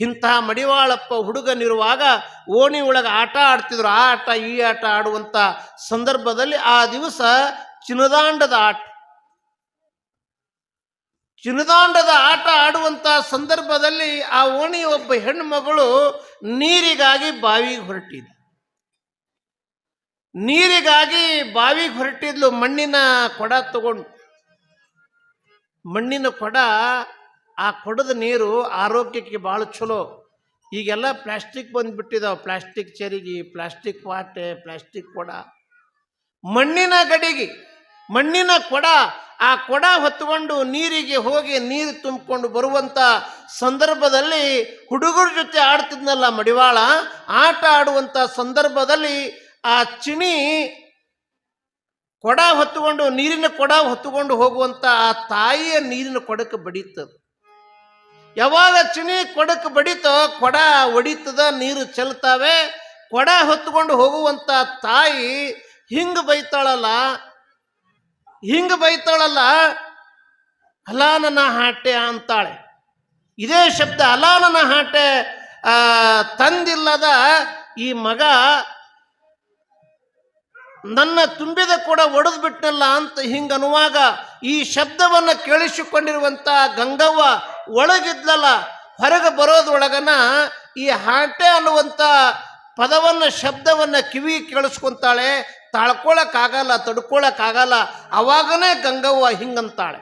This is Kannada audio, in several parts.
ಇಂಥ ಮಡಿವಾಳಪ್ಪ ಹುಡುಗನಿರುವಾಗ ಓಣಿ ಒಳಗೆ ಆಟ ಆಡ್ತಿದ್ರು. ಆ ಆಟ, ಈ ಆಟ ಆಡುವಂಥ ಸಂದರ್ಭದಲ್ಲಿ ಆ ದಿವಸ ಚಿನ್ನದಾಂಡದ ಆಟ. ಚಿನ್ನದಾಂಡದ ಆಟ ಆಡುವಂಥ ಸಂದರ್ಭದಲ್ಲಿ ಆ ಓಣಿ ಒಬ್ಬ ಹೆಣ್ಣು ಮಗಳು ನೀರಿಗಾಗಿ ಬಾವಿಗೆ ಹೊರಟಿದ್ಲು. ನೀರಿಗಾಗಿ ಬಾವಿಗೆ ಹೊರಟಿದ್ಲು. ಮಣ್ಣಿನ ಕೊಡ ತಗೊಂಡು. ಮಣ್ಣಿನ ಕೊಡ ಆ ಕೊಡದ ನೀರು ಆರೋಗ್ಯಕ್ಕೆ ಭಾಳ ಚಲೋ. ಈಗೆಲ್ಲ ಪ್ಲಾಸ್ಟಿಕ್ ಬಂದ್ಬಿಟ್ಟಿದಾವೆ. ಪ್ಲಾಸ್ಟಿಕ್ ಚರಿಗಿ, ಪ್ಲಾಸ್ಟಿಕ್ ಪಾಟೆ ಪ್ಲಾಸ್ಟಿಕ್ ಕೊಡ. ಮಣ್ಣಿನ ಗಡಿಗೆ, ಮಣ್ಣಿನ ಕೊಡ, ಆ ಕೊಡ ಹೊತ್ತುಕೊಂಡು ನೀರಿಗೆ ಹೋಗಿ ನೀರು ತುಂಬಿಕೊಂಡು ಬರುವಂಥ ಸಂದರ್ಭದಲ್ಲಿ ಹುಡುಗರ ಜೊತೆ ಆಡ್ತಿದ್ನಲ್ಲ ಮಡಿವಾಳ, ಆಟ ಆಡುವಂಥ ಸಂದರ್ಭದಲ್ಲಿ ಆ ಚಿಣಿ ಕೊಡ ಹೊತ್ತುಕೊಂಡು ನೀರಿನ ಕೊಡ ಹೊತ್ತುಕೊಂಡು ಹೋಗುವಂಥ ಆ ತಾಯಿಯ ನೀರಿನ ಕೊಡಕ್ಕೆ ಬಡೀತದ. ಯಾವಾಗ ಚುನಿ ಕೊಡಕ್ಕೆ ಬಡಿತೋ, ಕೊಡ ಒಡಿತದ, ನೀರು ಚೆಲ್ತಾವೆ, ಕೊಡ ಹೊತ್ತುಕೊಂಡು ಹೋಗುವಂಥ ತಾಯಿ ಹಿಂಗೆ ಬೈತಾಳಲ್ಲ ಹಿಂಗೆ ಬೈತಾಳಲ್ಲ, ಅಲಾನನ ಹಾಟೆ ಅಂತಾಳೆ. ಇದೇ ಶಬ್ದ ಅಲಾನನ ಹಾಟೆ ತಂದಿಲ್ಲದ ಈ ಮಗ ನನ್ನ ತುಂಬಿದ ಕೂಡ ಒಡೆದು ಬಿಟ್ಟಲ್ಲ ಅಂತ ಹಿಂಗನ್ನುವಾಗ ಈ ಶಬ್ದವನ್ನು ಕೇಳಿಸಿಕೊಂಡಿರುವಂಥ ಗಂಗವ್ವ ಒಳಗಿದ್ಲಲ್ಲ, ಹೊರಗೆ ಬರೋದ್ರೊಳಗನ ಈ ಹಾಟೆ ಅನ್ನುವಂಥ ಪದವನ್ನು, ಶಬ್ದವನ್ನು ಕಿವಿ ಕೇಳಿಸ್ಕೊಂತಾಳೆ, ತಾಳ್ಕೊಳಕ್ಕಾಗಲ್ಲ, ತಡ್ಕೊಳಕ್ಕಾಗಲ್ಲ, ಅವಾಗನೇ ಗಂಗವ್ವ ಹಿಂಗಂತಾಳೆ.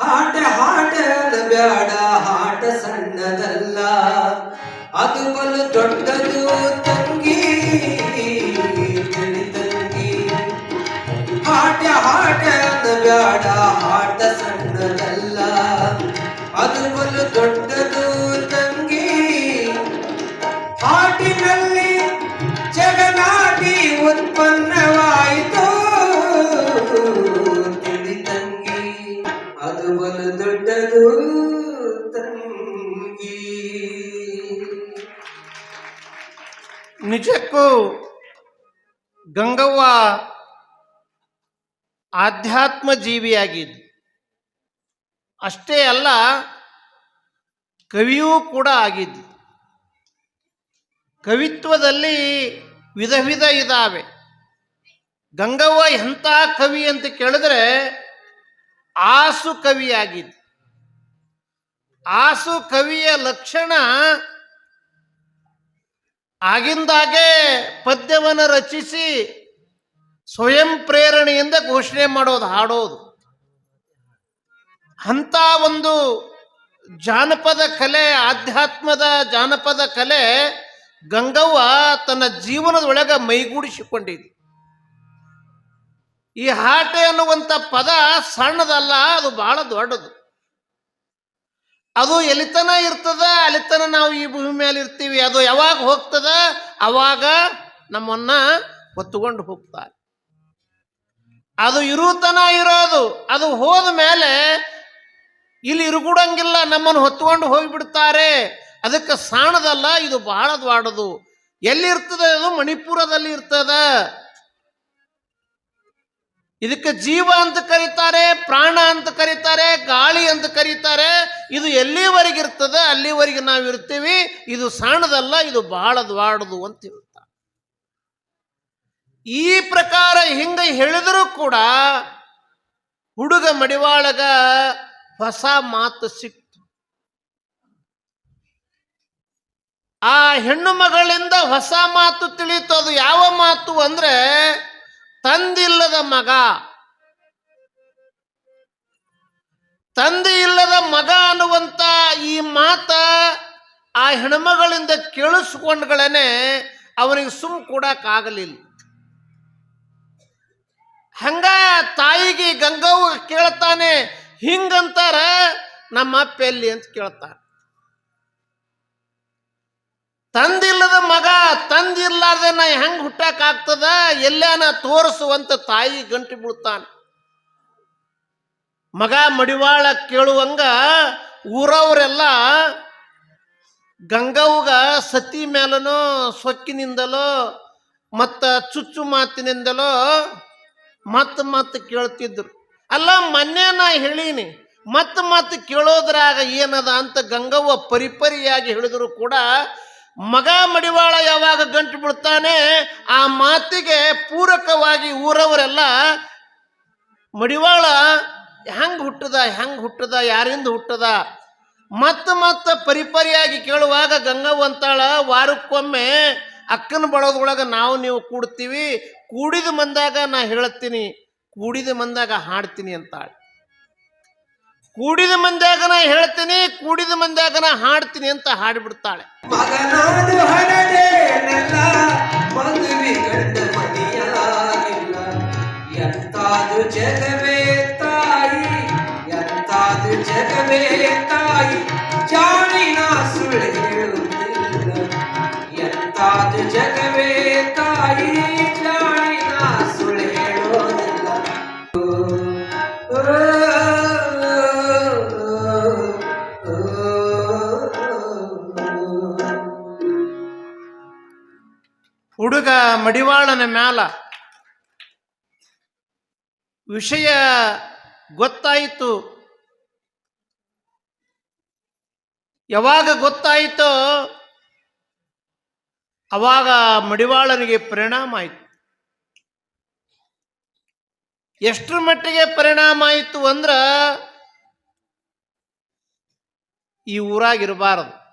ಹಾಟ ಹಾಟ ಬ್ಯಾಡ, ಹಾಟ ಸಣ್ಣದಲ್ಲ. ಅದು ಬಲು ದೊಡ್ಡದು, ತಂಗಿ ತಂಗಿ ಹಾಟ ಹಾಟ ಬ್ಯಾಡ, ಹಾಟ ನಿಜಕ್ಕೂ ಗಂಗವ್ವ ಆಧ್ಯಾತ್ಮ ಜೀವಿಯಾಗಿದ್ದು. ಅಷ್ಟೇ ಅಲ್ಲ, ಕವಿಯೂ ಕೂಡ ಆಗಿದ್ದು. ಕವಿತ್ವದಲ್ಲಿ ವಿಧ ವಿಧ ಇದ್ದಾವೆ ಗಂಗವ್ವ ಎಂಥ ಕವಿ ಅಂತ ಕೇಳಿದ್ರೆ ಆಸು ಕವಿಯಾಗಿದ್ದು. ಆಸು ಕವಿಯ ಲಕ್ಷಣ ಆಗಿಂದಾಗೆ ಪದ್ಯವನ್ನು ರಚಿಸಿ ಸ್ವಯಂ ಪ್ರೇರಣೆಯಿಂದ ಘೋಷಣೆ ಮಾಡೋದು, ಹಾಡೋದು. ಅಂಥ ಒಂದು ಜಾನಪದ ಕಲೆ, ಆಧ್ಯಾತ್ಮದ ಜಾನಪದ ಕಲೆ ಗಂಗವ್ವ ತನ್ನ ಜೀವನದೊಳಗೆ ಮೈಗೂಡಿಸಿಕೊಂಡಿದೆ ಈ ಹಾಟೆ ಅನ್ನುವಂಥ ಪದ ಸಣ್ಣದಲ್ಲ, ಅದು ಬಹಳ ದೊಡ್ಡದು. ಅದು ಎಲಿತನ ಇರ್ತದ, ಅಲಿತನ ನಾವು ಈ ಭೂಮಿ ಮೇಲೆ ಇರ್ತೀವಿ. ಅದು ಯಾವಾಗ ಹೋಗ್ತದ? ಅವಾಗ ನಮ್ಮನ್ನ ಹೊತ್ತುಕೊಂಡು ಹೋಗ್ತಾರೆ. ಅದು ಇರುತನ ಇರೋದು. ಅದು ಹೋದ ಮೇಲೆ ಇಲ್ಲಿ ಇರುಗುಡಂಗಿಲ್ಲ, ನಮ್ಮನ್ನು ಹೊತ್ಕೊಂಡು ಹೋಗಿಬಿಡ್ತಾರೆ. ಅದಕ್ಕೆ ಸಾಣದಲ್ಲ, ಇದು ಬಹಳ ದ್ವಾಡದು ಎಲ್ಲಿ ಇರ್ತದೆ ಅದು? ಮಣಿಪುರದಲ್ಲಿ ಇರ್ತದ. ಇದಕ್ಕೆ ಜೀವ ಅಂತ ಕರೀತಾರೆ, ಪ್ರಾಣ ಅಂತ ಕರೀತಾರೆ, ಗಾಳಿ ಅಂತ ಕರೀತಾರೆ. ಇದು ಎಲ್ಲಿವರೆಗೆ ಇರ್ತದೆ? ಅಲ್ಲಿವರೆಗೆ ನಾವು ಇರ್ತೀವಿ. ಇದು ಸಣ್ಣದಲ್ಲ, ಇದು ಬಹಳ ದ್ವಾಡದು ಅಂತ ಹೇಳ್ತಾರೆ. ಈ ಪ್ರಕಾರ ಹಿಂಗ ಹೇಳಿದರೂ ಕೂಡ ಹುಡುಗ ಮಡಿವಾಳಗ ಹೊಸ ಮಾತು ಸಿಕ್ತು. ಆ ಹೆಣ್ಣು ಮಗಳಿಂದ ಹೊಸ ಮಾತು ತಿಳಿತು ಅದು ಯಾವ ಮಾತು ಅಂದ್ರೆ ತಂದಿಲ್ಲದ ಮಗ. ತಂದೆ ಇಲ್ಲದ ಮಗ ಅನ್ನುವಂತ ಈ ಮಾತ ಆ ಹೆಣ್ಮಗಳಿಂದ ಕೇಳಿಸ್ಕೊಂಡ್ಗಳೇನೆ ಅವನಿಗೆ ಸುಮ್ ಕೊಡಕ್ಕಾಗಲಿಲ್ಲ ಹಂಗ ತಾಯಿಗೆ ಗಂಗವ್ವ ಕೇಳ್ತಾನೆ, ಹಿಂಗಂತಾರ ನಮ್ಮ ಅಪ್ಪ ಎಲ್ಲಿ ಅಂತ ಕೇಳ್ತಾನೆ ತಂದಿಲ್ಲದ ಮಗ, ತಂದಿರ್ಲಾರ್ದೆ ನಾ ಹೆಂಗ್ ಹುಟ್ಟಕ್ಕಾಗ್ತದ ಎಲ್ಲಾನ ತೋರಿಸುವಂತ ತಾಯಿ ಗಂಟು ಬೀಳ್ತಾನೆ. ಮಗ ಮಡಿವಾಳ ಕೇಳುವಂಗ ಊರವರೆಲ್ಲ ಗಂಗವ್ಗ ಸತಿ ಮೇಲನೋ ಸೊಕ್ಕಿನಿಂದಲೋ, ಮತ್ತ ಚುಚ್ಚು ಮಾತಿನಿಂದಲೋ ಮತ್ ಮತ್ ಕೇಳ್ತಿದ್ರು. ಅಲ್ಲ, ಮೊನ್ನೆ ನಾ ಹೇಳೀನಿ, ಮತ್ ಮತ್ತೆ ಕೇಳೋದ್ರಾಗ ಏನದ ಅಂತ ಗಂಗವ್ವ ಪರಿಪರಿಯಾಗಿ ಹೇಳಿದ್ರು ಕೂಡ ಮಗ ಮಡಿವಾಳ ಯಾವಾಗ ಗಂಟು ಬಿಡ್ತಾನೆ ಆ ಮಾತಿಗೆ ಪೂರಕವಾಗಿ ಊರವರೆಲ್ಲ, ಮಡಿವಾಳ ಹೆಂಗ್ ಹುಟ್ಟದ ಹೆಂಗ್ ಹುಟ್ಟದ, ಯಾರಿಂದ ಹುಟ್ಟದ? ಮತ್ತೆ ಮತ್ತೆ ಪರಿಪರಿಯಾಗಿ ಕೇಳುವಾಗ ಗಂಗವ್ವ ಅಂತಾಳ ವಾರಕ್ಕೊಮ್ಮೆ ಅಕ್ಕನ ಬಳದೊಳಗೆ ನಾವು ನೀವು ಕೂಡ್ತೀವಿ, ಕೂಡಿದ ಮಂದಾಗ ನಾ ಹೇಳ್ತೀನಿ ಕೂಡಿದ ಮಂದಾಗ ಹಾಡ್ತೀನಿ ಅಂತಾಳ. ಕೂಡಿದ ಮಂದ್ಯಾಗ ನಾ ಹೇಳ್ತೀನಿ, ಕೂಡಿದ ಮಂದ್ಯಾಗ ನಾ ಹಾಡ್ತೀನಿ ಅಂತ ಹಾಡಿಬಿಡ್ತಾಳೆ. ಜಗವೇ ತಾಯಿ ಜಗವೇ ತಾಯಿ ಜಾಣಿನ ಸುಳ್ಳು ಮಡಿವಾಳನ ಮ್ಯಾಲ. ವಿಷಯ ಗೊತ್ತಾಯಿತು. ಯಾವಾಗ ಗೊತ್ತಾಯಿತೋ ಅವಾಗ ಮಡಿವಾಳನಿಗೆ ಪರಿಣಾಮ ಆಯಿತು. ಎಷ್ಟರ ಮಟ್ಟಿಗೆ ಪರಿಣಾಮ ಆಯಿತು ಅಂದ್ರೆ ಈ ಊರಾಗಿರಬಾರದು.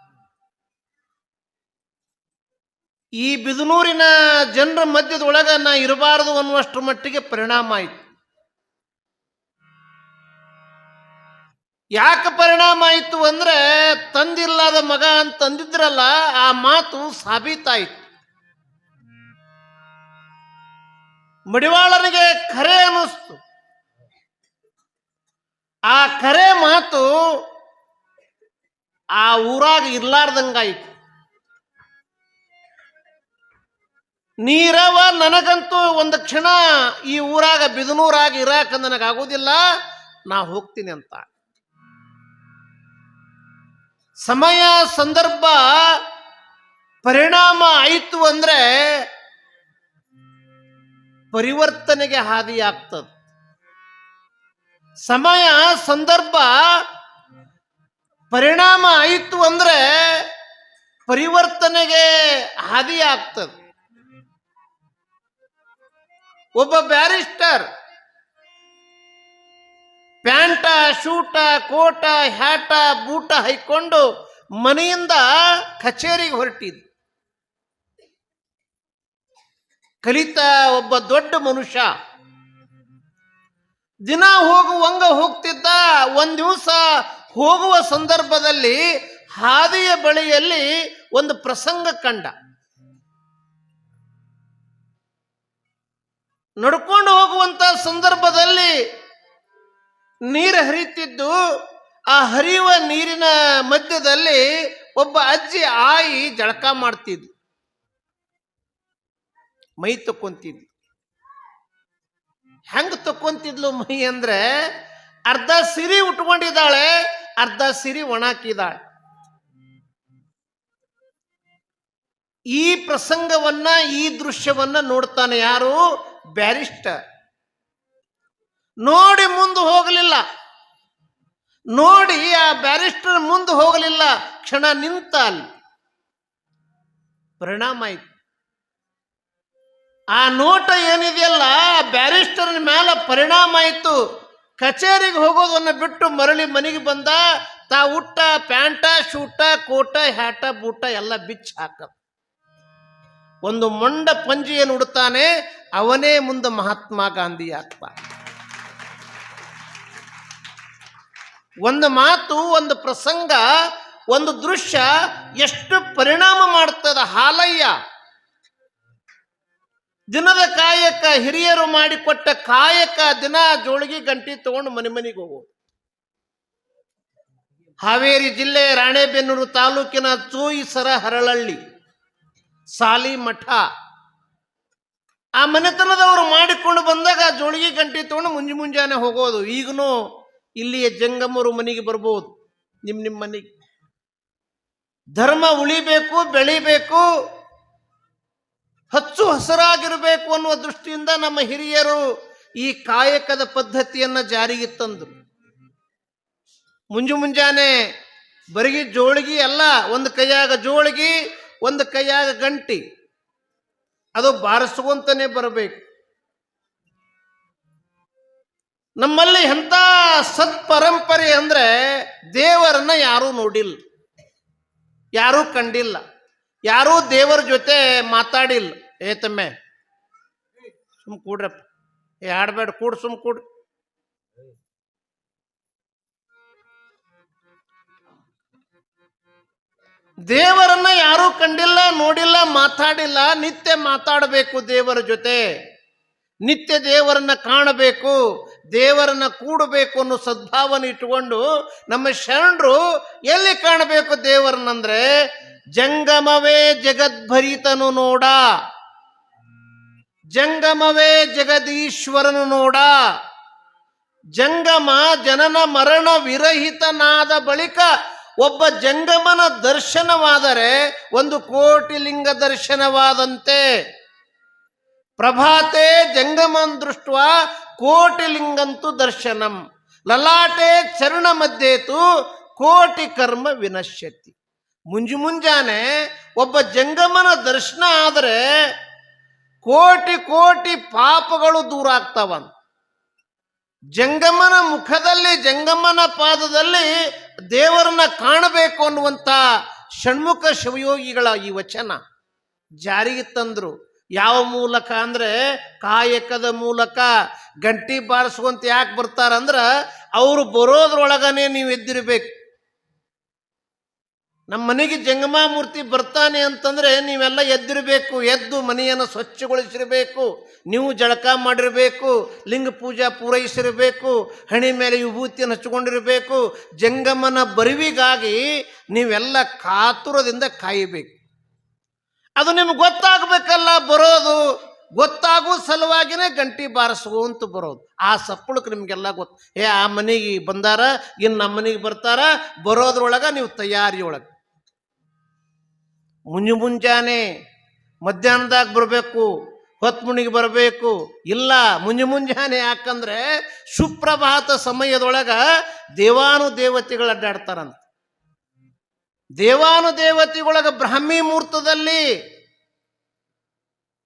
ಈ ಬಿದನೂರಿನ ಜನರ ಮಧ್ಯದೊಳಗ ನಾ ಇರಬಾರದು ಅನ್ನುವಷ್ಟರ ಮಟ್ಟಿಗೆ ಪರಿಣಾಮ ಆಯಿತು. ಯಾಕೆ ಪರಿಣಾಮ ಆಯಿತು ಅಂದ್ರೆ ತಂದಿಲ್ಲದ ಮಗ ಅಂತಂದಿದ್ರಲ್ಲ ಆ ಮಾತು ಸಾಬೀತಾಯಿತು. ಮಡಿವಾಳನಿಗೆ ಖರೆ ಅನ್ನಿಸ್ತು. ಆ ಕರೆ ಮಾತು ಆ ಊರಾಗ ಇರ್ಲಾರ್ದಂಗಾಯಿತು. ನೀರವ ನನಗಂತೂ ಒಂದು ಕ್ಷಣ ಈ ಊರಾಗ ಬಿದನೂರಾಗ ಇರಾಕ ನನಗಾಗೋದಿಲ್ಲ ನಾ ಹೋಗ್ತೀನಿ ಅಂತ. ಸಮಯ, ಸಂದರ್ಭ, ಪರಿಣಾಮ ಆಯಿತು ಅಂದ್ರೆ ಪರಿವರ್ತನೆಗೆ ಹಾದಿಯಾಗ್ತದ. ಸಮಯ, ಸಂದರ್ಭ, ಪರಿಣಾಮ ಆಯಿತು ಅಂದ್ರೆ ಪರಿವರ್ತನೆಗೆ ಹಾದಿಯಾಗ್ತದೆ. ಒಬ್ಬ ಬ್ಯಾರಿಸ್ಟರ್. ಪ್ಯಾಂಟ, ಶೂಟ, ಕೋಟ, ಹ್ಯಾಟ, ಬೂಟ ಹೈಕೊಂಡು ಮನೆಯಿಂದ ಕಚೇರಿಗೆ ಹೊರಟಿದ್ದು. ಕಲಿತ ಒಬ್ಬ ದೊಡ್ಡ ಮನುಷ್ಯ. ದಿನ ಹೋಗುವಂಗ ಹೋಗ್ತಿದ್ದ. ಒಂದ್ ದಿವಸ ಹೋಗುವ ಸಂದರ್ಭದಲ್ಲಿ ಹಾದಿಯ ಬಳಿಯಲ್ಲಿ ಒಂದು ಪ್ರಸಂಗ ಕಂಡ. ನಡ್ಕೊಂಡು ಹೋಗುವಂತ ಸಂದರ್ಭದಲ್ಲಿ ನೀರು ಹರಿತಿದ್ದು ಆ ಹರಿಯುವ ನೀರಿನ ಮಧ್ಯದಲ್ಲಿ ಒಬ್ಬ ಅಜ್ಜಿ ಆಯಿ ಜಳಕ ಮಾಡ್ತಿದ್ಲು. ಮೈ ತಕ್ಕೊಂತಿದ್ಲು. ಹೆಂಗ್ ತಕ್ಕೊಂತಿದ್ಲು ಮೈ ಅಂದ್ರೆ ಅರ್ಧ ಸಿರಿ ಉಟ್ಕೊಂಡಿದ್ದಾಳೆ, ಅರ್ಧ ಸಿರಿ ಒಣಾಕಿದಾಳೆ ಈ ಪ್ರಸಂಗವನ್ನ, ಈ ದೃಶ್ಯವನ್ನ ನೋಡ್ತಾನೆ ಯಾರು? ಬ್ಯಾರಿಸ್ಟರ್ ನೋಡಿ ಮುಂದೆ ಹೋಗಲಿಲ್ಲ. ನೋಡಿ ಆ ಬ್ಯಾರಿಸ್ಟರ್ ಮುಂದೆ ಹೋಗಲಿಲ್ಲ. ಕ್ಷಣ ನಿಂತ ಅಲ್ಲಿ. ಪರಿಣಾಮ ಆಯ್ತು. ಆ ನೋಟ ಏನಿದೆಯಲ್ಲ ಬ್ಯಾರಿಸ್ಟರ್ನ ಮೇಲೆ ಪರಿಣಾಮ ಆಯಿತು. ಕಚೇರಿಗೆ ಹೋಗೋದನ್ನ ಬಿಟ್ಟು ಮರಳಿ ಮನೆಗೆ ಬಂದ, ತಾ ಉಟ್ಟ ಪ್ಯಾಂಟ, ಶೂಟ, ಕೋಟ, ಹ್ಯಾಟ, ಬೂಟ ಎಲ್ಲ ಬಿಚ್ಚಿ ಹಾಕ ಒಂದು ಮೊಂಡ ಪಂಜಿಯನ್ನು ಉಡುತ್ತಾನೆ ಅವನೇ ಮುಂದೆ ಮಹಾತ್ಮ ಗಾಂಧಿ ಆಗ್ತ. ಒಂದು ಮಾತು, ಒಂದು ಪ್ರಸಂಗ, ಒಂದು ದೃಶ್ಯ ಎಷ್ಟು ಪರಿಣಾಮ ಮಾಡ್ತದ ಹಾಲಯ್ಯ. ದಿನದ ಕಾಯಕ ಹಿರಿಯರು ಮಾಡಿಕೊಟ್ಟ ಕಾಯಕ ದಿನ ಜೋಳಿಗೆ ಗಂಟಿ ತಗೊಂಡು ಮನೆ ಮನೆಗೆ ಹೋಗೋದು. ಹಾವೇರಿ ಜಿಲ್ಲೆ ರಾಣೆಬೆನ್ನೂರು ತಾಲೂಕಿನ ಚೂಯಿಸರ ಹರಳಳ್ಳಿ ಸಾಲಿ ಮಠ ಆ ಮನೆತನದವರು ಮಾಡಿಕೊಂಡು ಬಂದಾಗ ಜೋಳಿಗೆ ಗಂಟಿ ತೊಗೊಂಡು ಮುಂಜಿ ಮುಂಜಾನೆ ಹೋಗೋದು. ಈಗನೂ ಇಲ್ಲಿಯ ಜಂಗಮರು ಮನೆಗೆ ಬರ್ಬೋದು. ನಿಮ್ಮ ನಿಮ್ಮ ಮನೆಗೆ ಧರ್ಮ ಉಳಿಬೇಕು, ಬೆಳಿಬೇಕು, ಹಚ್ಚು ಹಸರಾಗಿರಬೇಕು ಅನ್ನುವ ದೃಷ್ಟಿಯಿಂದ ನಮ್ಮ ಹಿರಿಯರು ಈ ಕಾಯಕದ ಪದ್ಧತಿಯನ್ನ ಜಾರಿಗೆ ತಂದರು. ಮುಂಜು ಮುಂಜಾನೆ ಬರಿಗಿ ಜೋಳಿಗೆ ಅಲ್ಲ, ಒಂದು ಕೈಯಾಗ ಜೋಳಿಗೆ, ಒಂದು ಕೈಯಾಗ ಗಂಟಿ. ಅದು ಬಾರಿಸ್ಕೊಂತಾನೆ ಬರಬೇಕು. ನಮ್ಮಲ್ಲಿ ಎಂಥ ಸತ್ಪರಂಪರೆ ಅಂದರೆ ದೇವರನ್ನ ಯಾರೂ ನೋಡಿಲ್ಲ. ಯಾರೂ ಕಂಡಿಲ್ಲ. ಯಾರೂ ದೇವರ ಜೊತೆ ಮಾತಾಡಿಲ್ಲ. ಏತಮ್ಮೆ ತಮ್ಮೆ ಸುಮ್ ಕೂಡ್ರಪ್ಪ. ಏ, ಆಡ್ಬೇಡ, ಕೂಡ್ ಸುಮ್ ಕೂಡ್. ದೇವರನ್ನ ಯಾರೂ ಕಂಡಿಲ್ಲ, ನೋಡಿಲ್ಲ, ಮಾತಾಡಿಲ್ಲ. ನಿತ್ಯ ಮಾತಾಡಬೇಕು ದೇವರ ಜೊತೆ. ನಿತ್ಯ ದೇವರನ್ನ ಕಾಣಬೇಕು, ದೇವರನ್ನ ಕೂಡಬೇಕು ಅನ್ನೋ ಸದ್ಭಾವನೆ ಇಟ್ಟುಕೊಂಡು ನಮ್ಮ ಶರಣರು ಎಲ್ಲಿ ಕಾಣಬೇಕು ದೇವರನ್ನಂದ್ರೆ? ಜಂಗಮವೇ ಜಗದ್ಭರಿತನು ನೋಡ. ಜಂಗಮವೇ ಜಗದೀಶ್ವರನು ನೋಡ. ಜಂಗಮ ಜನನ ಮರಣ ವಿರಹಿತನಾದ ಬಳಿಕ ಒಬ್ಬ ಜಂಗಮನ ದರ್ಶನವಾದರೆ ಒಂದು ಕೋಟಿ ಲಿಂಗ ದರ್ಶನವಾದಂತೆ. ಪ್ರಭಾತೆ ಜಂಗಮನ್ ದೃಷ್ಟ ಕೋಟಿ ಲಿಂಗಂತು ದರ್ಶನಂ. ಲಲಾಟೆ ಚರಣ ಮಧ್ಯೇತು ಕೋಟಿ ಕರ್ಮ ವಿನಶ್ಯತಿ. ಮುಂಜು ಮುಂಜಾನೆ ಒಬ್ಬ ಜಂಗಮನ ದರ್ಶನ ಆದರೆ ಕೋಟಿ ಕೋಟಿ ಪಾಪಗಳು ದೂರ ಆಗ್ತಾವಂತ ಜಂಗಮನ ಮುಖದಲ್ಲಿ, ಜಂಗಮನ ಪಾದದಲ್ಲಿ ದೇವರನ್ನ ಕಾಣಬೇಕು ಅನ್ನುವಂಥ ಷಣ್ಮುಖ ಶಿವಯೋಗಿಗಳ ಈ ವಚನ. ಜಾರಿಗೆ ತಂದ್ರು. ಯಾವ ಮೂಲಕ ಅಂದ್ರೆ ಕಾಯಕದ ಮೂಲಕ ಗಂಟಿ ಬಾರಿಸುವಂತ ಯಾಕೆ ಬರ್ತಾರಂದ್ರ ಅವರು ಬರೋದ್ರೊಳಗನೆ ನೀವು ಎದ್ದಿರ್ಬೇಕು. ನಮ್ಮ ಮನೆಗೆ ಜಂಗಮಾಮೂರ್ತಿ ಬರ್ತಾನೆ ಅಂತಂದರೆ ನೀವೆಲ್ಲ ಎದ್ದಿರಬೇಕು, ಎದ್ದು ಮನೆಯನ್ನು ಸ್ವಚ್ಛಗೊಳಿಸಿರಬೇಕು, ನೀವು ಜಳಕ ಮಾಡಿರಬೇಕು, ಲಿಂಗ ಪೂಜಾ ಪೂರೈಸಿರಬೇಕು, ಹಣೆ ಮೇಲೆ ವಿಭೂತಿಯನ್ನು ಹಚ್ಚಿಕೊಂಡಿರಬೇಕು, ಜಂಗಮನ ಬರುವಿಗಾಗಿ ನೀವೆಲ್ಲ ಕಾತುರದಿಂದ ಕಾಯಬೇಕು. ಅದು ನಿಮ್ಗೆ ಗೊತ್ತಾಗಬೇಕಲ್ಲ, ಬರೋದು. ಗೊತ್ತಾಗೋ ಸಲುವಾಗಿನೇ ಗಂಟಿ ಬಾರಿಸುವಂತ ಬರೋದು. ಆ ಸಪ್ಪಳಕ್ಕೆ ನಿಮಗೆಲ್ಲ ಗೊತ್ತು. ಏ, ಆ ಮನೆಗೆ ಬಂದಾರ, ಇನ್ನು ನಮ್ಮ ಮನೆಗೆ ಬರ್ತಾರ, ಬರೋದ್ರೊಳಗೆ ನೀವು ತಯಾರಿಯೊಳಗೆ. ಮುಂಜು ಮುಂಜಾನೆ ಮಧ್ಯಾಹ್ನದಾಗ ಬರಬೇಕು, ಹೊತ್ತು ಮುಣಿಗೆ ಬರಬೇಕು. ಇಲ್ಲ ಮುಂಜು ಮುಂಜಾನೆ ಯಾಕಂದ್ರೆ ಸುಪ್ರಭಾತ ಸಮಯದೊಳಗೆ ದೇವಾನು ದೇವತೆಗಳು ಅಡ್ಡಾಡ್ತಾರಂತ. ದೇವಾನು ದೇವತೆಗಳೊಳಗ ಬ್ರಾಹ್ಮಿ ಮುಹೂರ್ತದಲ್ಲಿ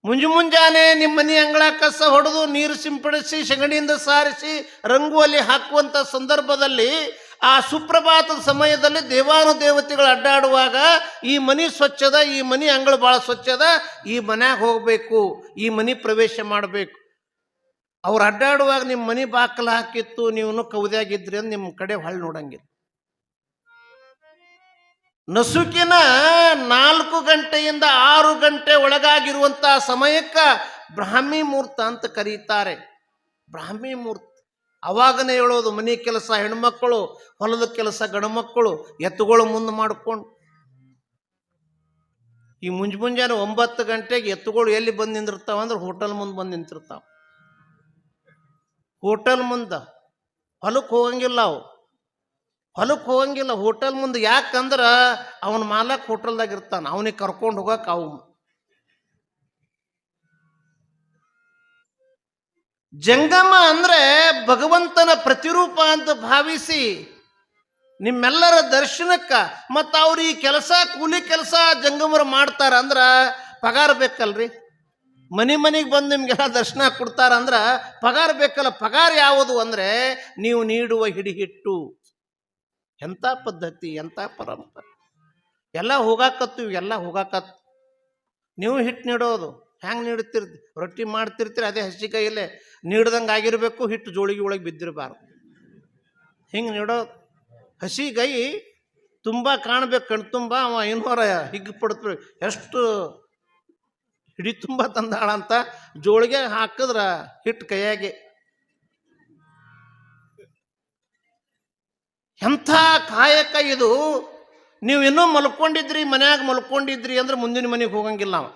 ಮುಂಜು ಮುಂಜಾನೆ ನಿಮ್ಮ ಮನೆ ಅಂಗಳ ಕಸ ಹೊಡೆದು ನೀರು ಸಿಂಪಡಿಸಿ, ಸೆಗಣಿಯಿಂದ ಸಾರಿಸಿ ರಂಗೋಲಿ ಹಾಕುವಂಥ ಸಂದರ್ಭದಲ್ಲಿ ಆ ಸುಪ್ರಭಾತದ ಸಮಯದಲ್ಲಿ ದೇವಾನು ದೇವತೆಗಳು ಅಡ್ಡಾಡುವಾಗ ಈ ಮನೆ ಸ್ವಚ್ಛದ, ಈ ಮನೆ ಅಂಗಳ ಭಾಳ ಸ್ವಚ್ಛದ, ಈ ಮನ್ಯಾಗ ಹೋಗಬೇಕು, ಈ ಮನೆ ಪ್ರವೇಶ ಮಾಡಬೇಕು. ಅವ್ರು ಅಡ್ಡಾಡುವಾಗ ನಿಮ್ಮ ಮನೆ ಬಾಕಲು ಹಾಕಿತ್ತು ನೀವು ಕೌದ್ಯಾಗಿದ್ರಿ ಅಂತ ನಿಮ್ಮ ಕಡೆ ಹೊಳ್ಳಿ ನೋಡಂಗಿಲ್ಲ. ನಸುಕಿನ ನಾಲ್ಕು ಗಂಟೆಯಿಂದ ಆರು ಗಂಟೆ ಒಳಗಾಗಿರುವಂತಹ ಸಮಯಕ್ಕ ಬ್ರಾಹ್ಮಿ ಮುಹೂರ್ತ ಅಂತ ಕರೀತಾರೆ. ಬ್ರಾಹ್ಮಿ ಮುಹೂರ್ತ ಅವಾಗನೇ ಹೇಳೋದು, ಮನೆ ಕೆಲಸ ಹೆಣ್ಮಕ್ಕಳು ಹೊಲದ ಕೆಲಸ ಗಣಮಕ್ಕಳು ಎತ್ತುಗಳು ಮುಂದೆ ಮಾಡಿಕೊಂಡು. ಈ ಮುಂಜ್ ಮುಂಜಾನೆ ಒಂಬತ್ತು ಗಂಟೆಗೆ ಎತ್ತುಗಳು ಎಲ್ಲಿ ಬಂದು ನಿಂದಿರ್ತಾವ ಅಂದ್ರೆ ಹೋಟೆಲ್ ಮುಂದೆ ಬಂದು ನಿಂತಿರ್ತಾವ. ಹೋಟೆಲ್ ಮುಂದೆ ಹೊಲಕ್ಕೆ ಹೋಗಂಗಿಲ್ಲ ಅವು. ಹೊಲಕ್ಕೆ ಹೋಗಂಗಿಲ್ಲ, ಹೋಟೆಲ್ ಮುಂದೆ ಯಾಕಂದ್ರೆ ಅವನ ಮಾಲಕ್ ಹೋಟೆಲ್ದಾಗ ಇರ್ತಾನೆ, ಅವನಿಗೆ ಕರ್ಕೊಂಡು ಹೋಗಕ್ಕೆ ಅವು. ಜಂಗಮ ಅಂದರೆ ಭಗವಂತನ ಪ್ರತಿರೂಪ ಅಂತ ಭಾವಿಸಿ ನಿಮ್ಮೆಲ್ಲರ ದರ್ಶನಕ್ಕೆ ಮತ್ತು ಅವ್ರು ಈ ಕೆಲಸ ಕೂಲಿ ಕೆಲಸ ಜಂಗಮರು ಮಾಡ್ತಾರೆ ಅಂದ್ರೆ ಪಗಾರ ಬೇಕಲ್ರಿ? ಮನೆ ಮನೆಗೆ ಬಂದು ನಿಮಗೆಲ್ಲ ದರ್ಶನ ಕೊಡ್ತಾರಂದ್ರೆ ಪಗಾರ ಬೇಕಲ್ಲ, ಪಗಾರ ಯಾವುದು ಅಂದರೆ ನೀವು ನೀಡುವ ಹಿಡಿಹಿಟ್ಟು. ಎಂಥ ಪದ್ಧತಿ ಎಂಥ ಪರಂಪರೆ? ಎಲ್ಲ ಹೋಗಾಕತ್ತು ಎಲ್ಲ ಹೋಗಾಕತ್ತು. ನೀವು ಹಿಟ್ಟು ನೀಡೋದು. ಹೆಂಗೆ ನೀಡುತ್ತಿರ್, ರೊಟ್ಟಿ ಮಾಡ್ತಿರ್ತೀರಿ ಅದೇ ಹಸಿ ಕೈಯಲ್ಲೇ ನೀಡ್ದಂಗೆ ಆಗಿರಬೇಕು, ಹಿಟ್ಟು ಜೋಳಿಗೆ ಒಳಗೆ ಬಿದ್ದಿರಬಾರ್ದು. ಹಿಂಗೆ ನೀಡೋದು ಹಸಿ ಕೈ ತುಂಬ ಕಾಣಬೇಕು, ಕಣ್ ತುಂಬ, ಅವ ಇನ್ನೂರ ಹಿಗ್ಗು ಪಡ್ತೀವಿ ಎಷ್ಟು ಹಿಡಿ ತುಂಬ ತಂದಾಳ ಅಂತ ಜೋಳಿಗೆ ಹಾಕಿದ್ರ ಹಿಟ್ಟು ಕೈಯಾಗೆ. ಎಂಥ ಕಾಯಕ ಇದು? ನೀವು ಇನ್ನೂ ಮಲ್ಕೊಂಡಿದ್ರಿ, ಮನ್ಯಾಗ ಮಲ್ಕೊಂಡಿದ್ರಿ ಅಂದ್ರೆ ಮುಂದಿನ ಮನೆಗೆ ಹೋಗಂಗಿಲ್ಲ ನಾವು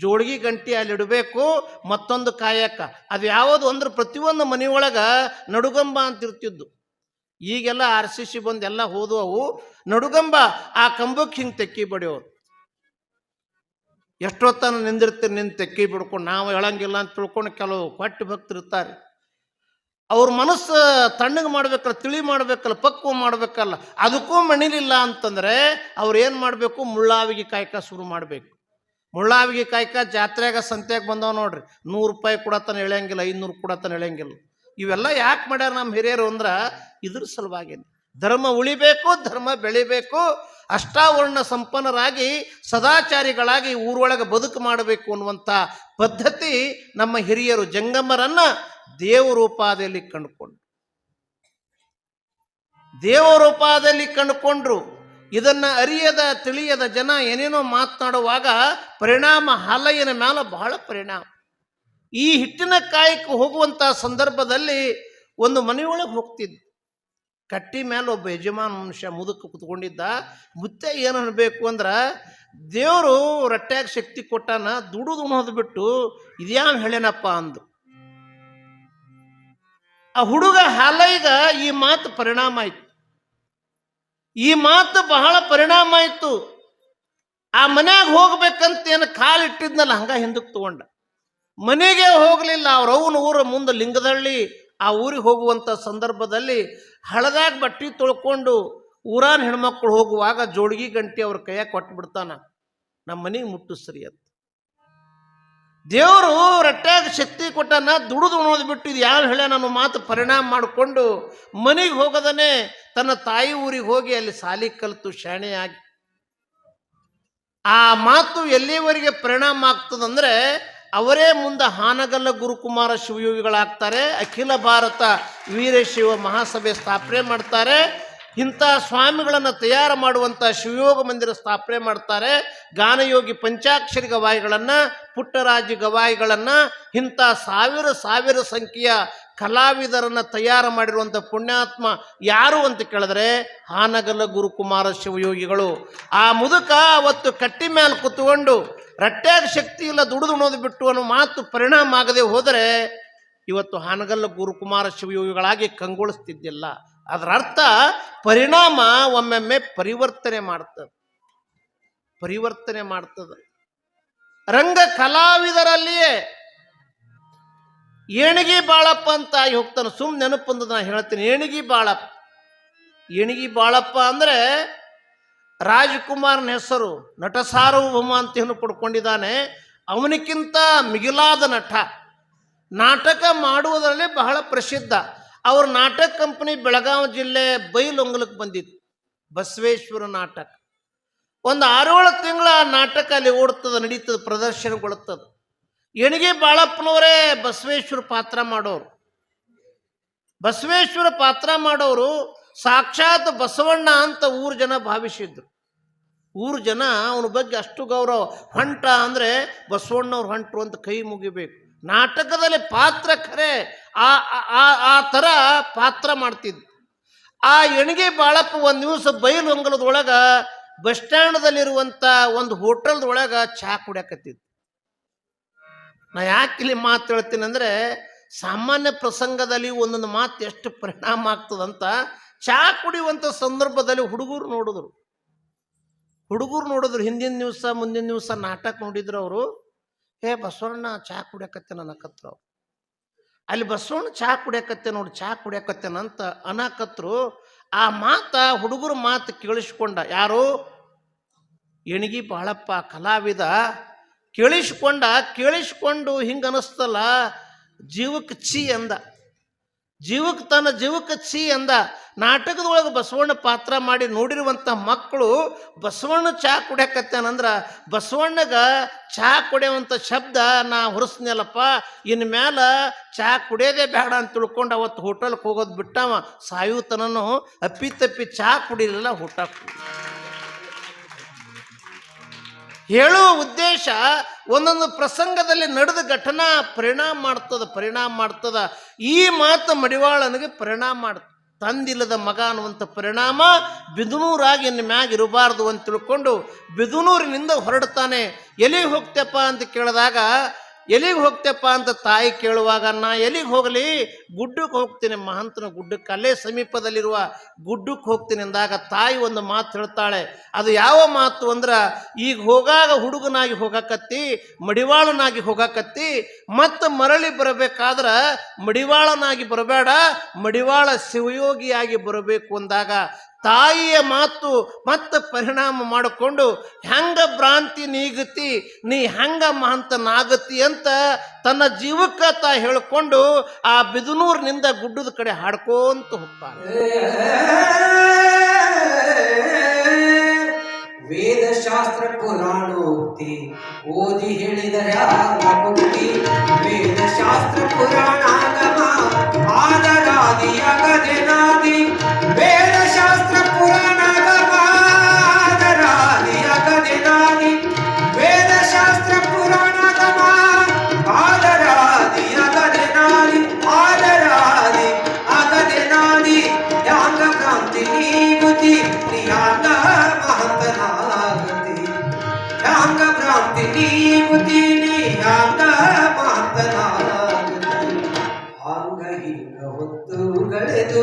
ಜೋಳಿಗೆ ಗಂಟಿ ಅಲ್ಲಿಡಬೇಕು, ಮತ್ತೊಂದು ಕಾಯಕ. ಅದು ಯಾವುದು ಅಂದ್ರೆ ಪ್ರತಿಯೊಂದು ಮನೆಯೊಳಗೆ ನಡುಗಂಬ ಅಂತ ಇರ್ತಿದ್ದು ಈಗೆಲ್ಲ ಆರ್ ಸಿ ಸಿ ಬಂದು ಎಲ್ಲ ಹೋದು ಅವು ನಡುಗಂಬ ಆ ಕಂಬಕ್ಕೆ ಹಿಂಗೆ ತೆಕ್ಕಿ ಬಡಿಯೋದು ಎಷ್ಟೊತ್ತನ ನಿಂದಿರ್ತೀರಿ ನಿಂತು ತೆಕ್ಕಿ ಬಿಡ್ಕೊಂಡು, ನಾವು ಹೇಳಂಗಿಲ್ಲ ಅಂತ ತಿಳ್ಕೊಂಡು ಕೆಲವು ಕೊಟ್ಟು ಭಕ್ತರು ಇರ್ತಾರೆ. ಅವ್ರ ಮನಸ್ಸು ತಣ್ಣಗೆ ಮಾಡ್ಬೇಕಲ್ಲ, ತಿಳಿ ಮಾಡ್ಬೇಕಲ್ಲ ಪಕ್ವ ಮಾಡ್ಬೇಕಲ್ಲ, ಅದಕ್ಕೂ ಮಣಿಲಿಲ್ಲ ಅಂತಂದ್ರೆ ಅವ್ರು ಏನು ಮಾಡಬೇಕು? ಮುಳ್ಳಾವಿಗೆ ಕಾಯ್ಕ ಶುರು ಮಾಡಬೇಕು. ಮುಳ್ಳಾವಿಗೆ ಕಾಯ್ಕ ಜಾತ್ರೆಗೆ ಸಂತೆಗೆ ಬಂದವ ನೋಡ್ರಿ. ನೂರು ರೂಪಾಯಿ ಕೊಡತನ ಎಳೆಯಂಗಿಲ್ಲ ಐನೂರು ಕೊಡತನ ಎಳೆಯಂಗಿಲ್ಲ. ಇವೆಲ್ಲ ಯಾಕೆ ಮಾಡ್ಯಾರ ನಮ್ಮ ಹಿರಿಯರು ಅಂದ್ರೆ ಇದ್ರ ಸಲುವಾಗಿ ಧರ್ಮ ಉಳಿಬೇಕು, ಧರ್ಮ ಬೆಳಿಬೇಕು, ಅಷ್ಟಾವರ್ಣ ಸಂಪನ್ನರಾಗಿ, ಸದಾಚಾರಿಗಳಾಗಿ ಊರೊಳಗೆ ಬದುಕು ಮಾಡಬೇಕು ಅನ್ನುವಂಥ ಪದ್ಧತಿ ನಮ್ಮ ಹಿರಿಯರು ಜಂಗಮರನ್ನ ದೇವರೂಪಾದಲ್ಲಿ ಕಂಡುಕೊಂಡ್ರು. ದೇವರೂಪಾದಲ್ಲಿ ಕಂಡುಕೊಂಡ್ರು. ಇದನ್ನ ಅರಿಯದ, ತಿಳಿಯದ ಜನ ಏನೇನೋ ಮಾತನಾಡುವಾಗ ಪರಿಣಾಮ ಹಾಲಯ್ಯನ ಮೇಲೆ ಬಹಳ ಪರಿಣಾಮ. ಈ ಹಿಟ್ಟಿನ ಕಾಯಕ್ಕೆ ಹೋಗುವಂಥ ಸಂದರ್ಭದಲ್ಲಿ ಒಂದು ಮನೆಯೊಳಗೆ ಹೋಗ್ತಿದ್ದ. ಕಟ್ಟಿ ಮೇಲೆ ಒಬ್ಬ ಯಜಮಾನ ಮನುಷ್ಯ ಮುದುಕ ಕುತ್ಕೊಂಡಿದ್ದ. ಮುತ್ತೆ ಏನು ಅನ್ಬೇಕು ಅಂದ್ರೆ, ದೇವರು ರಟ್ಟ್ಯಾಗ ಶಕ್ತಿ ಕೊಟ್ಟಾನ ದುಡುದು ಉಣೋದು ಬಿಟ್ಟು ಇದ್ಯಾವ ಹೇಳೇನಪ್ಪ ಅಂದು. ಆ ಹುಡುಗ ಹಾಲೈಗ ಈ ಮಾತು ಪರಿಣಾಮ ಆಯ್ತು. ಈ ಮಾತು ಬಹಳ ಪರಿಣಾಮ ಆಯ್ತು. ಆ ಮನ್ಯಾಗ ಹೋಗ್ಬೇಕಂತ ಏನು ಕಾಲಿಟ್ಟಿದ್ನಲ್ಲ ಹಂಗ ಹಿಂದಕ್ಕೆ ತಗೊಂಡ. ಮನೆಗೆ ಹೋಗಲಿಲ್ಲ, ಅವ್ರ ಅವನ ಊರ ಮುಂದೆ ಲಿಂಗದಳ್ಳಿ, ಆ ಊರಿಗೆ ಹೋಗುವಂಥ ಸಂದರ್ಭದಲ್ಲಿ ಹಳದಾಗ ಬಟ್ಟೆ ತೊಳ್ಕೊಂಡು ಊರಾನ್ ಹೆಣ್ಮಕ್ಳು ಹೋಗುವಾಗ ಜೋಡ್ಗಿ ಗಂಟಿ ಅವ್ರ ಕೈಯಾಗ ಕೊಟ್ಟು ಬಿಡ್ತಾನ ನಮ್ಮ ಮನೆಗೆ ಮುಟ್ಟಿಸ್ರಿ ಅಂತ ದೇವರು ರಟ್ಟ್ಯಾಗ ಶಕ್ತಿ ಕೊಟ್ಟನ ದುಡಿದು ಉಣೋದು ಬಿಟ್ಟು ಇದು ಯಾರು ಹೇಳ ನಾನು ಮಾತು ಪರಿಣಾಮ ಮಾಡಿಕೊಂಡು ಮನೆಗೆ ಹೋಗದನೆ ತನ್ನ ತಾಯಿ ಊರಿಗೆ ಹೋಗಿ ಅಲ್ಲಿ ಸಾಲಿ ಕಲಿತು ಶಾಣೆಯಾಗಿ ಆ ಮಾತು ಎಲ್ಲಿವರೆಗೆ ಪರಿಣಾಮ ಆಗ್ತದಂದ್ರೆ ಅವರೇ ಮುಂದೆ ಹಾನಗಲ್ಲ ಗುರುಕುಮಾರ ಶಿವಯೋಗಿಗಳಾಗ್ತಾರೆ. ಅಖಿಲ ಭಾರತ ವೀರಶಿವ ಮಹಾಸಭೆ ಸ್ಥಾಪನೆ ಮಾಡ್ತಾರೆ. ಇಂಥ ಸ್ವಾಮಿಗಳನ್ನು ತಯಾರು ಮಾಡುವಂಥ ಶಿವಯೋಗ ಮಂದಿರ ಸ್ಥಾಪನೆ ಮಾಡ್ತಾರೆ. ಗಾನಯೋಗಿ ಪಂಚಾಕ್ಷರಿ ಗವಾಯಿಗಳನ್ನು, ಪುಟ್ಟರಾಜು ಗವಾಯಿಗಳನ್ನು, ಇಂಥ ಸಾವಿರ ಸಾವಿರ ಸಂಖ್ಯೆಯ ಕಲಾವಿದರನ್ನು ತಯಾರು ಮಾಡಿರುವಂಥ ಪುಣ್ಯಾತ್ಮ ಯಾರು ಅಂತ ಕೇಳಿದ್ರೆ ಹಾನಗಲ್ಲ ಗುರುಕುಮಾರ ಶಿವಯೋಗಿಗಳು. ಆ ಮುದುಕ ಅವತ್ತು ಕಟ್ಟಿ ಮೇಲೆ ಕೂತ್ಕೊಂಡು ರಟ್ಟ್ಯಾಗ ಶಕ್ತಿ ಇಲ್ಲ ದುಡಿದು ಉಣೋದು ಬಿಟ್ಟು ಅನ್ನೋ ಮಾತು ಪರಿಣಾಮ ಆಗದೆ ಹೋದರೆ ಇವತ್ತು ಹಾನಗಲ್ಲ ಗುರುಕುಮಾರ ಶಿವಯೋಗಿಗಳಾಗಿ ಕಂಗೊಳಿಸ್ತಿದ್ದಿಲ್ಲ. ಅದರ ಅರ್ಥ ಪರಿಣಾಮ ಒಮ್ಮೊಮ್ಮೆ ಪರಿವರ್ತನೆ ಮಾಡ್ತದೆ. ಪರಿವರ್ತನೆ ಮಾಡ್ತದ. ರಂಗ ಕಲಾವಿದರಲ್ಲಿಯೇ ಏಣಿಗೆ ಬಾಳಪ್ಪ ಅಂತ ಆಗಿ ಹೋಗ್ತಾನೆ. ಸುಮ್ ನೆನಪಂದು ನಾ ಹೇಳ್ತೀನಿ. ಏಣಿಗೆ ಬಾಳಪ್ಪ. ಏಣಿಗೆ ಬಾಳಪ್ಪ ಅಂದ್ರೆ ರಾಜ್ಕುಮಾರ್ನ ಹೆಸರು ನಟ ಸಾರ್ವಭೌಮ ಏನು ಪಡ್ಕೊಂಡಿದ್ದಾನೆ. ಅವನಿಗಿಂತ ಮಿಗಿಲಾದ ನಟ. ನಾಟಕ ಮಾಡುವುದರಲ್ಲಿ ಬಹಳ ಪ್ರಸಿದ್ಧ. ಅವ್ರ ನಾಟಕ ಕಂಪನಿ ಬೆಳಗಾವಿ ಜಿಲ್ಲೆ ಬೈಲೊಂಗಲಕ್ಕೆ ಬಂದಿತ್ತು. ಬಸವೇಶ್ವರ ನಾಟಕ. ಒಂದು ಆರೇಳು ತಿಂಗಳ ನಾಟಕ ಅಲ್ಲಿ ಓಡ್ತದ, ನಡೀತದ, ಪ್ರದರ್ಶನಗೊಳ್ತದ. ಎಣಿಗೆ ಬಾಳಪ್ಪನವರೇ ಬಸವೇಶ್ವರ ಪಾತ್ರ ಮಾಡೋರು. ಬಸವೇಶ್ವರ ಪಾತ್ರ ಮಾಡೋರು ಸಾಕ್ಷಾತ್ ಬಸವಣ್ಣ ಅಂತ ಊರು ಜನ ಭಾವಿಸಿದ್ರು. ಊರು ಜನ ಅವನ ಬಗ್ಗೆ ಅಷ್ಟು ಗೌರವ. ಹೊಂಟ ಅಂದರೆ ಬಸವಣ್ಣವ್ರು ಹೊಂಟರು ಅಂತ ಕೈ ಮುಗಿಬೇಕು. ನಾಟಕದಲ್ಲಿ ಪಾತ್ರ ಖರೆ ಆ, ಆ- ಆ- ಥರ ಪಾತ್ರ ಮಾಡ್ತಿದ್ರು ಆ ಎಣಿಗೆ ಬಾಳಪ್ಪ ಒಂದು ದಿವಸ ಬಯಲು ಅಂಗಲದೊಳಗೆ ಬಸ್ ಸ್ಟ್ಯಾಂಡ್ದಲ್ಲಿರುವಂಥ ಒಂದು ಹೋಟೆಲ್ದೊಳಗೆ ಚಹಾ ಕುಡಿಯಕತ್ತಿದ್ದು. ನಾ ಯಾಕೆ ಇಲ್ಲಿ ಮಾತು ಹೇಳ್ತೀನಿ ಅಂದರೆ, ಸಾಮಾನ್ಯ ಪ್ರಸಂಗದಲ್ಲಿ ಒಂದೊಂದು ಮಾತು ಎಷ್ಟು ಪರಿಣಾಮ ಆಗ್ತದಂತ ಚಹಾ ಕುಡಿಯುವಂಥ ಸಂದರ್ಭದಲ್ಲಿ ಹುಡುಗರು ನೋಡಿದ್ರು. ಹುಡುಗರು ನೋಡಿದ್ರು ಹಿಂದಿನ ದಿವಸ, ಮುಂದಿನ ದಿವಸ ನಾಟಕ ನೋಡಿದ್ರು ಅವರು. ಹೇ ಬಸವಣ್ಣ ಚಹಾ ಕುಡಿಯಕತ್ತೆ ಅನ್ನಕತ್ರು ಅಲ್ಲಿ ಬಸವಣ್ಣ ಚಹಾ ಕುಡಿಯಕತ್ತೆ ನೋಡಿ ಚಹಾ ಕುಡಿಯಕತ್ತೇನಂತ ಅನ್ನಕತ್ರು. ಆ ಮಾತ ಹುಡುಗರು ಮಾತು ಕೇಳಿಸ್ಕೊಂಡ. ಯಾರು? ಎಣಗಿ ಬಾಳಪ್ಪ, ಕಲಾವಿದ. ಕೇಳಿಸ್ಕೊಂಡ, ಕೇಳಿಸ್ಕೊಂಡು ಹಿಂಗೆ ಜೀವಕ್ಕೆ ಚಿ ಅಂದ. ಜೀವಕ್ಕೆ ತನ್ನ ಜೀವಕ್ಕೆ ಛೀ ಅಂದ. ನಾಟಕದೊಳಗೆ ಬಸವಣ್ಣ ಪಾತ್ರ ಮಾಡಿ ನೋಡಿರುವಂಥ ಮಕ್ಕಳು ಬಸವಣ್ಣ ಚಹಾ ಕುಡಿಯಕತ್ತೇನಂದ್ರ ಬಸವಣ್ಣಗ ಚಹಾ ಕುಡಿಯುವಂಥ ಶಬ್ದ ನಾ ಹೊರಸ್ನಲ್ಲಪ್ಪ ಇನ್ನು ಮ್ಯಾಲ ಚಹಾ ಕುಡಿಯೋದೇ ಬೇಡ ಅಂತ ತಿಳ್ಕೊಂಡು ಅವತ್ತು ಹೋಟೆಲ್ಗೆ ಹೋಗೋದು ಬಿಟ್ಟವ, ಸಾಯುತನನು ಅಪ್ಪಿತಪ್ಪಿ ಚಹಾ ಕುಡಿಲಿಲ್ಲ ಹೋಟೆಲ್ ಹೇಳುವ ಉದ್ದೇಶ ಒಂದೊಂದು ಪ್ರಸಂಗದಲ್ಲಿ ನಡೆದ ಘಟನಾ ಪರಿಣಾಮ ಮಾಡ್ತದ ಪರಿಣಾಮ ಮಾಡ್ತದ. ಈ ಮಾತು ಮಡಿವಾಳನಿಗೆ ಪರಿಣಾಮ ಮಾಡ್ತದೆ ತಂದಿಲ್ಲದ ಮಗ ಅನ್ನುವಂಥ ಪರಿಣಾಮ ಬಿದನೂರಾಗಿ ಇನ್ನು ಮ್ಯಾಗ ಇರಬಾರ್ದು ಅಂತ ತಿಳ್ಕೊಂಡು ಬಿದನೂರಿನಿಂದ ಹೊರಡ್ತಾನೆ. ಎಲ್ಲಿ ಹೋಗ್ತೇಪ್ಪ ಅಂತ ಕೇಳಿದಾಗ ಎಲ್ಲಿಗೆ ಹೋಗ್ತೇಪ್ಪ ಅಂತ ತಾಯಿ ಕೇಳುವಾಗ, ನಾ ಎಲ್ಲಿಗೆ ಹೋಗಲಿ ಗುಡ್ಡಕ್ಕೆ ಹೋಗ್ತೀನಿ. ಮಹಂತನ ಗುಡ್ಡಕ್ಕೆ ಅಲ್ಲೇ ಸಮೀಪದಲ್ಲಿರುವ ಗುಡ್ಡಕ್ಕೆ ಹೋಗ್ತೀನಿ ಅಂದಾಗ ತಾಯಿ ಒಂದು ಮಾತು ಹೇಳ್ತಾಳೆ, ಅದು ಯಾವ ಮಾತು ಅಂದ್ರೆ, ಈಗ ಹೋಗಾಗ ಹುಡುಗನಾಗಿ ಹೋಗಾಕತ್ತಿ, ಮಡಿವಾಳನಾಗಿ ಹೋಗಕತ್ತಿ, ಮತ್ತು ಮರಳಿ ಬರಬೇಕಾದ್ರೆ ಮಡಿವಾಳನಾಗಿ ಬರಬೇಡ, ಮಡಿವಾಳ ಶಿವಯೋಗಿಯಾಗಿ ಬರಬೇಕು ಅಂದಾಗ ತಾಯಿಯ ಮಾತು ಮತ್ತೆ ಪರಿಣಾಮ ಮಾಡಿಕೊಂಡು, ಹೆಂಗ ಭ್ರಾಂತಿ ನೀಗತಿ, ನೀ ಹೆಂಗ ಮಹಂತನಾಗತಿ ಅಂತ ತನ್ನ ಜೀವಕ್ಕೆ ತಾ ಹೇಳಿಕೊಂಡು ಆ ಬಿದನೂರಿನಿಂದ ಗುಡ್ಡದ ಕಡೆ ಹಾಡ್ಕೊಂತ ಹೋಗ್ತಾನೆ. ವೇದ ಶಾಸ್ತ್ರ ಪುರಾಣೋಕ್ತಿ ಓದಿ ಹೇಳಿದರೆ ಮುಕ್ತಿ. ವೇದ ಶಾಸ್ತ್ರ ಆದರಾದಿ ಆದರಾದಿ ಅಗದಿನಾದಿ ವೇದ ಹಾಂಗ ಹೊತ್ತುಗಳೆದು ಹೊತ್ತು ಗಳೆದು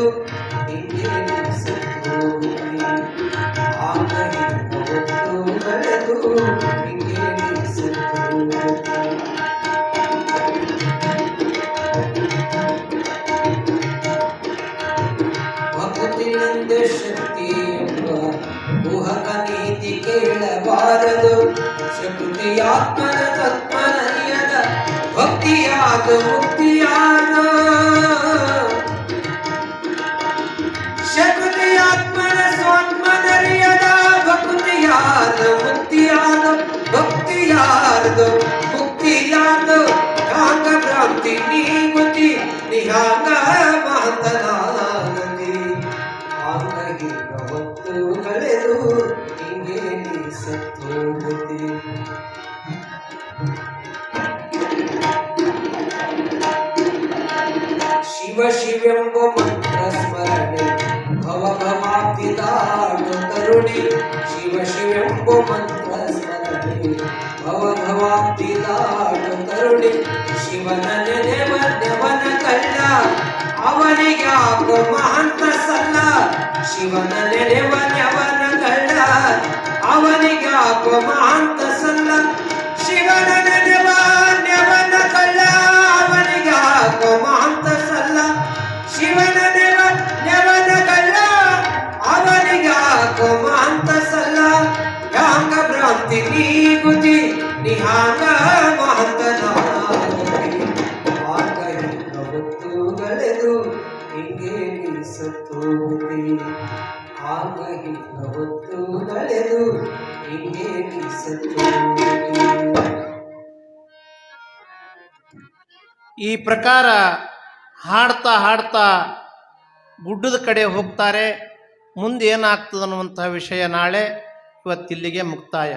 ಹಿಂಗೆ ನಿಲ್ಲಿಸುತ್ತು ಹಾಂಗ ಹೀಗ ಹೊತ್ತು ಗಳೆದು ಹಿಂಗೆ ನಿಲ್ಲಿಸುತ್ತು ಭಕ್ತಿಯಿಂದ ಶಕ್ತಿ ಭ್ರಾಂತಿ ನೀಗುತಿ ನಿಯಾಂಗ ಮಹಂತನಾಗತಿ ಆಂಗ ಹೀಗ ಹೊತ್ತು ಕಳೆದು ಹಿಂಗೆ ಸತ್ತೋಗತಿ ಶಿವ ಶಿವೆಂಬ ಮಂತ್ರ ಸ್ಮರಣೆ, ಭವ ಭವಾಪ್ತಿದಾಡು ಕರುಣಿ. ಶಿವ ಶಿವೆಂಬ ಮಂತ್ರ ಸ್ಮರಣೆ, ಭವ ಭವಾಪ್ತಿದಾಡು ಅವನಿಗ್ಯಾಕೋ ಮಹಂತ ಸಲ್ಲ ಶಿವನ ನೆನೆವ ನೆವನ ಕಳ್ಳ ಅವನಿಗ್ಯಾಕೋ ಮಹಂತ ಸಲ್ಲ ಶಿವನ ನೆನೆವ ನೆವನ ಕಳ್ಳ ಅವನಿಗ್ಯಾಕೋ ಮಹಂತ ಸಲ್ಲ ಶಿವನ ನೆವ ನೆವನ ಕಳ್ಳ ಅವನಿಗ್ಯಾಕೋ ಮಹಂತ ಸಲ್ಲ ಯಾಂಗ ಭ್ರಾಂತಿ ನೀಗುತಿ ನಿಹಾಂಗ ಪ್ರಕಾರ ಹಾಡ್ತಾ ಹಾಡ್ತಾ ಗುಡ್ಡದ ಕಡೆ ಹೋಗ್ತಾರೆ. ಮುಂದೆ ಏನಾಗ್ತದೆ ಅನ್ನುವಂತಹ ವಿಷಯ ನಾಳೆ ಇವತ್ತಿಲ್ಲಿಗೆ ಮುಕ್ತಾಯ.